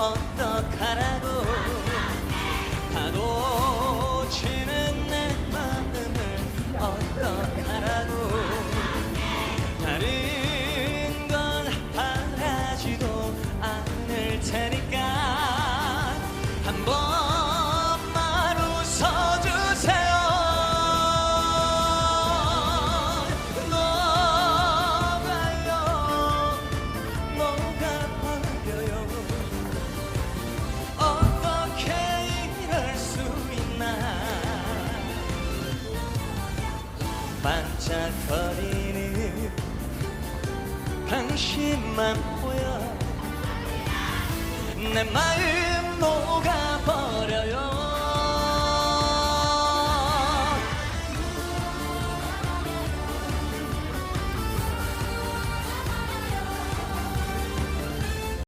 어떡하라고. 반짝거리는 당신만 보여. 내 마음